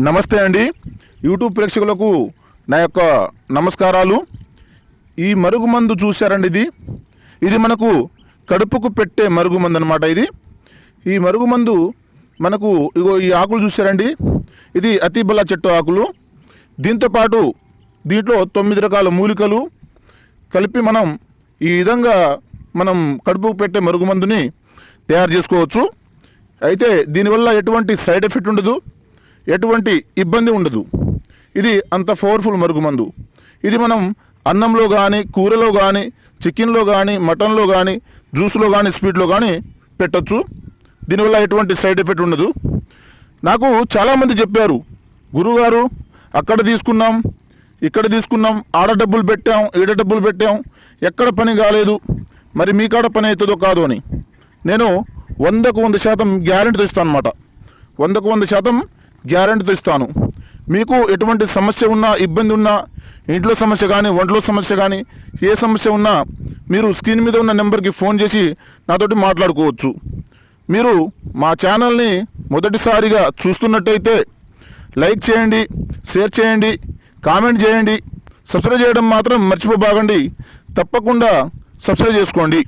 నమస్తే అండి. యూట్యూబ్ ప్రేక్షకులకు నా యొక్క నమస్కారాలు. ఈ మరుగుమందు చూశారండి ఇది. ఇది మనకు కడుపుకు పెట్టే మరుగుమందు అనమాట ఇది. ఈ మరుగుమందు మనకు ఇగో ఈ ఆకులు చూశారండి. ఇది అతిబల చెట్టు ఆకులు. దీంతోపాటు దీంట్లో తొమ్మిది రకాల మూలికలు. కలిపి మనం ఈ విధంగా మనం కడుపుకు పెట్టే మరుగుమందుని తయారు చేసుకోవచ్చు. అయితే దీనివల్ల ఎటువంటి సైడ్ ఎఫెక్ట్ ఉండదు. ఎటువంటి ఇబ్బంది ఉండదు. ఇది అంత పవర్ఫుల్ మరుగుమందు. ఇది మనం అన్నంలో కానీ కూరలో కానీ చికెన్లో కానీ మటన్లో కానీ జ్యూస్లో కానీ స్వీట్లో కానీ పెట్టచ్చు. దీనివల్ల ఎటువంటి సైడ్ ఎఫెక్ట్ ఉండదు. నాకు చాలామంది చెప్పారు గురుగారు అక్కడ తీసుకున్నాం ఇక్కడ తీసుకున్నాం ఆడ డబ్బులు పెట్టాం ఈడ డబ్బులు పెట్టాం ఎక్కడ పని కాలేదు మరి మీ కాడ పని అవుతుందో కాదు అని. నేను వందకు వంద శాతం గ్యారెంటీ తెస్తాను అనమాట వందకు వంద శాతం గ్యారంటీతో ఇస్తాను. మీకు ఎటువంటి సమస్య ఉన్నా ఇబ్బంది ఉన్నా ఇంట్లో సమస్య కానీ ఒంట్లో సమస్య కానీ ఏ సమస్య ఉన్నా మీరు స్క్రీన్ మీద ఉన్న నెంబర్కి ఫోన్ చేసి నాతోటి మాట్లాడుకోవచ్చు. మీరు మా ఛానల్ని మొదటిసారిగా చూస్తున్నట్టయితే లైక్ చేయండి షేర్ చేయండి కామెంట్ చేయండి. సబ్స్క్రైబ్ చేయడం మాత్రం మర్చిపోబాగండి తప్పకుండా సబ్స్క్రైబ్ చేసుకోండి.